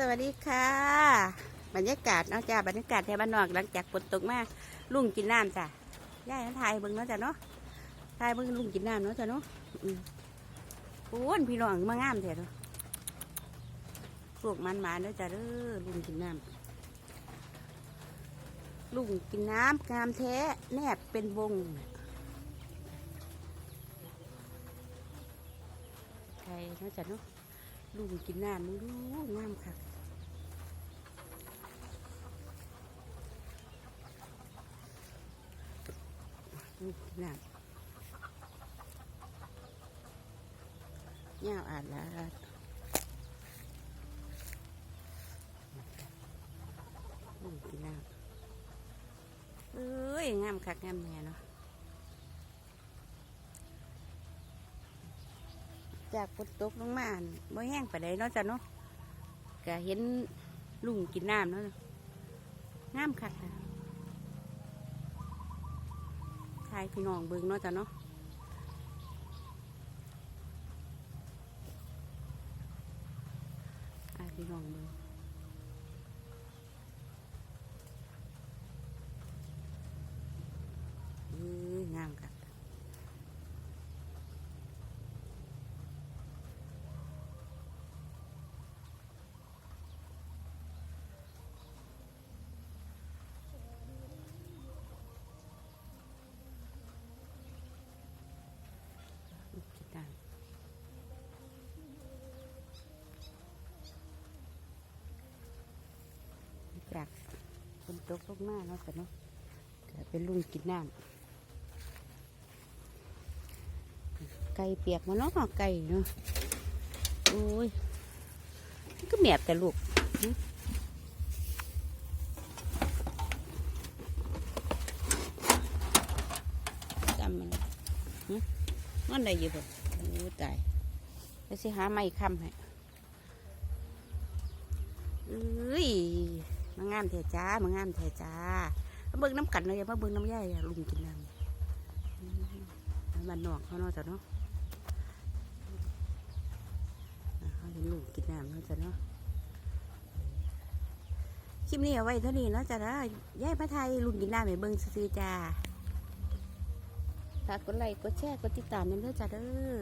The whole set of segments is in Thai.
สวัสดีค่ะ บรรยากาศเนาะจ้าบรรยากาศแถวบ้านนอกหลังจากฝนตกมากลุงกินน้ำจ้ะย่ายถ่ายเบิ่งเนาะจ้ะเนาะถ่ายเบิ่งลุงกินน้ำเนาะจ้ะเนาะโอ้นพี่น้องมางามแท้เนาะพวกมันมาเนาะจ้ะเด้อลุงกินน้ำลุงกินน้ำงามแท้แนบเป็นวงใครเนาะจ้ะเนาะ ลุงกินน้ำมึงดูงามค่ะลุงกินน้ำเงาอาดละอาลุงกินน้ำเอ้ยงามคักงามแน่เนาะ จากฝนตกลงมาอั่นบ่แห้งไปได้เนาะจ้ะเนาะก็เห็นลุงกินน้ำเนาะงามคักนะทายพี่น้องเบิ่งเนาะจ้ะเนาะทายพี่น้องเบิ่งเอ้ยงามคัก คิดได้ จากคนตกลงมาเนาะแต่เนาะก็เป็นลุงกินน้ำไก่เปียกมาเนาะไก่เนาะโอ้ยก็แมบแต่ลูกจำมันหึมันได้อยู่บ่โอ้ตายแล้วสิหาไม้ค้ำให้เอ้ยางามแท้จ้ามางามแท้จ้ามาเบิ่งน้ำกันเลยอย่ามาเบิ่งน้ำย่ายลุงกินน้ำมันนอกเขาเนาะจ้ะเนาะเขาเห็นลุงกินน้ำเนาะจ้ะเนาะคลิปนี้เอาไว้เท่านี้เนาะจ้ะนะย่ายพระไทยลุงกินน้ำให้เบิ่งซื้อจ้าฝากกดไลค์กดแชร์กดติดตามนั่นเด้อจ้าเด้อ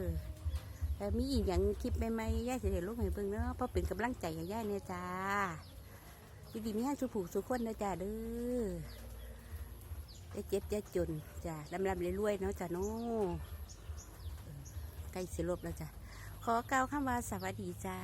แต่มีอีกอย่างคลิปใหม่ๆย่ายเสียลูกให้เบิ่งเนาะเพราะเป็นกำลังใจให้ย่ายเนี่ยจ้า ดีดีมีให้สุผูกสุขคนนะจ้าเด้อจะเจ็บจะจนจ้าลำลำรวยๆเนาะจ้าเนาะเออใกล้สิลบแล้วจ้าขอกล่าวคำว่าสวัสดีจ้า